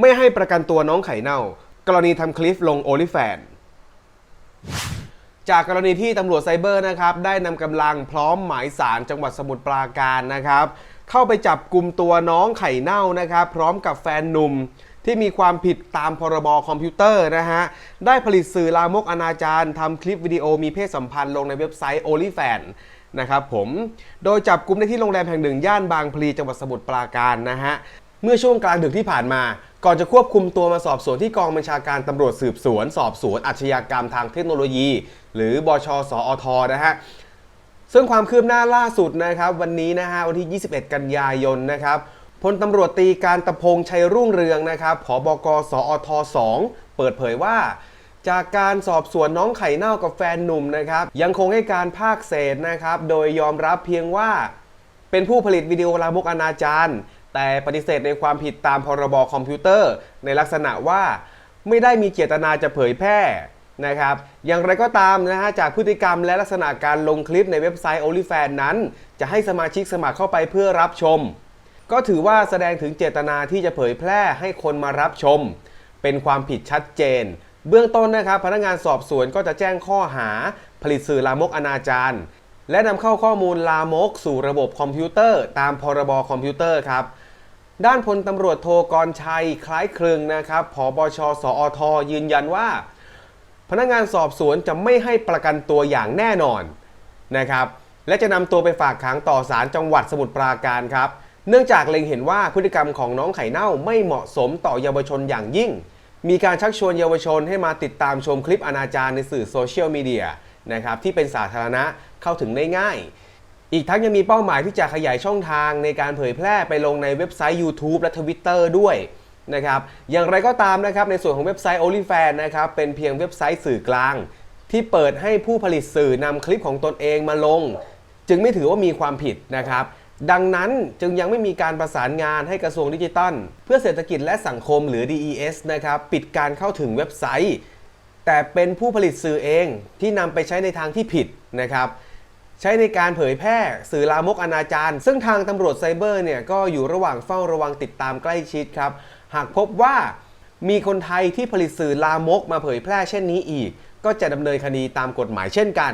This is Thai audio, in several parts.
ไม่ให้ประกันตัวน้องไข่เน่า กรณีทำคลิปลงโอลิแฟนจากกรณีที่ตำรวจไซเบอร์นะครับได้นำกำลังพร้อมหมายสารจังหวัดสมุทรปราการนะครับ เข้าไปจับกลุ่มตัวน้องไข่เน่านะครับ พร้อมกับแฟนหนุ่มที่มีความผิดตามพรบคอมพิวเตอร์นะฮะ ได้ผลิตสื่อลามกอนาจารทำคลิปวิดีโอมีเพศสัมพันธ์ลงในเว็บไซต์ OnlyFans นะครับผม โดยจับกลุ่มได้ที่โรงแรมแห่งหนึ่ง ย่านบางพลีจังหวัดสมุทรปราการนะฮะ เมื่อช่วงกลางดึกที่ผ่านมา ก่อนจะควบคุมตัวมาสอบสวนที่กองบัญชาการตำรวจสืบสวน สอบสวนอาชญากรรมทางเทคโนโลยี หรือบชสอทนะฮะซึ่งความคืบหน้าล่าสุดนะครับวันนี้นะฮะวันที่ 21 กันยายนนะครับพลตำรวจตีการตะพงชัยรุ่งเรืองนะครับผบกสอท2เปิดเผยว่า จากการสอบสวนน้องไข่เน่ากับแฟนหนุ่มนะครับยังคงให้การภาคเศษนะครับโดยยอมรับเพียงว่า เป็นผู้ผลิตวิดีโอลามกอนาจาร แต่ปฏิเสธในความผิดตามพรบคอมพิวเตอร์ ในลักษณะว่าไม่ได้มีเจตนาจะเผยแพร่นะครับ อย่างไรก็ตามนะฮะจากพฤติกรรมและลักษณะการลงคลิปในเว็บไซต์ OnlyFans นั้น จะให้สมาชิกสมัครเข้าไปเพื่อรับชม ก็ถือว่าแสดงถึงเจตนาที่จะเผยแพร่ให้คนมารับชม เป็นความผิดชัดเจน เบื้องต้นนะครับพนักงานสอบสวนก็จะแจ้งข้อหา ผลิตสื่อลามกอนาจารและนำเข้าข้อมูลลามก สู่ระบบคอมพิวเตอร์ ตามพรบคอมพิวเตอร์ครับ ด้านพลตำรวจโทกรชัยคล้ายคลึงนะครับผบชสอทยืนยันว่า พนักงานสอบสวนจะไม่ให้ประกันตัวอย่างแน่นอนนะครับ และจะนำตัวไปฝากขังต่อศาลจังหวัดสมุทรปราการครับ เนื่องจากเล็งเห็นว่าพฤติกรรมของน้องไข่เน่าไม่เหมาะสมต่อเยาวชนอย่างยิ่ง มีการชักชวนเยาวชนให้มาติดตามชมคลิปอนาจารในสื่อโซเชียลมีเดียนะครับที่เป็นสาธารณะเข้าถึงได้ง่าย อีกทั้งยังมีเป้าหมายที่จะขยายช่องทางในการเผยแพร่ไปลงในเว็บไซต์ YouTube และ Twitter ด้วยนะครับอย่างไรก็ตามนะครับในส่วนของเว็บไซต์ OnlyFans นะครับเป็นเพียงเว็บไซต์สื่อกลาง ที่เปิดให้ผู้ผลิตสื่อนำคลิปของตนเองมาลง จึงไม่ถือว่ามีความผิดนะครับดังนั้นจึงยังไม่มีการประสานงานให้กระทรวงดิจิทัล เพื่อเศรษฐกิจและสังคมหรือ DES นะครับปิดการเข้าถึงเว็บไซต์ แต่เป็นผู้ผลิตสื่อเองที่นำไปใช้ในทางที่ผิดนะครับ ใช้ในการเผยแพร่สื่อลามกอนาจารซึ่งทางตำรวจไซเบอร์เนี่ยก็อยู่ระหว่างเฝ้าระวังติดตามใกล้ชิดครับ หากพบว่ามีคนไทยที่ผลิตสื่อลามกมาเผยแพร่เช่นนี้อีก ก็จะดำเนินคดีตามกฎหมายเช่นกัน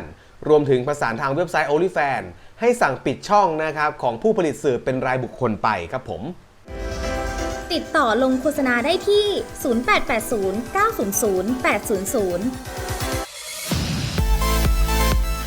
รวมถึงประสานทางเว็บไซต์ OnlyFan ให้สั่งปิดช่องนะครับของผู้ผลิตสื่อเป็นรายบุคคลไปครับผม ติดต่อลงโฆษณาได้ที่ 0880 900 800เ